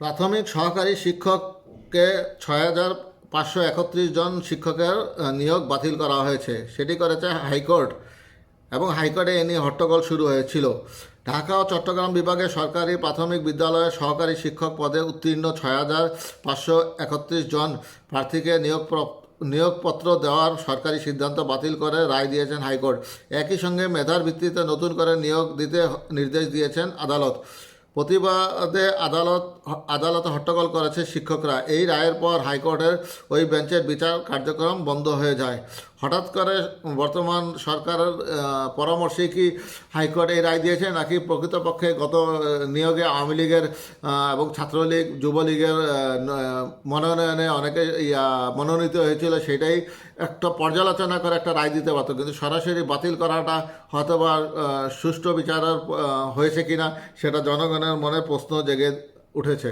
প্রাথমিক সহকারী শিক্ষককে ছয় হাজার পাঁচশো একত্রিশ জন শিক্ষকের নিয়োগ বাতিল করা হয়েছে। সেটি করেছে হাইকোর্ট এবং হাইকোর্টে এ নিয়ে হট্টগোল শুরু হয়েছিল। ঢাকা ও চট্টগ্রাম বিভাগে সরকারি প্রাথমিক বিদ্যালয়ে সহকারী শিক্ষক পদে উত্তীর্ণ ছয় হাজার পাঁচশো একত্রিশ জন প্রার্থীকে নিয়োগ নিয়োগপত্র দেওয়ার সরকারি সিদ্ধান্ত বাতিল করে রায় দিয়েছেন হাইকোর্ট। একই সঙ্গে মেধার ভিত্তিতে নতুন করে নিয়োগ দিতে নির্দেশ দিয়েছেন আদালত। প্রতিবাদে আদালত আদালতে হট্টগোল করেছে শিক্ষকরা। এই রায়ের পর হাইকোর্টের ওই বেঞ্চের বিচার কার্যক্রম বন্ধ হয়ে যায়। হঠাৎ করে বর্তমান সরকারের পরামর্শে কি হাইকোর্ট এই রায় দিয়েছে নাকি প্রকৃতপক্ষে গত নিয়োগে আওয়ামী লীগের এবং ছাত্রলীগ, যুবলীগের মনোনয়নে অনেকে মনোনীত হয়েছিল সেটাই একটা পর্যালোচনা করে একটা রায় দিতে পারতো। কিন্তু সরাসরি বাতিল করাটা হয়তো বা সুষ্ঠু বিচারের হয়েছে কিনা সেটা জনগণের মনে প্রশ্ন জেগে উঠেছে।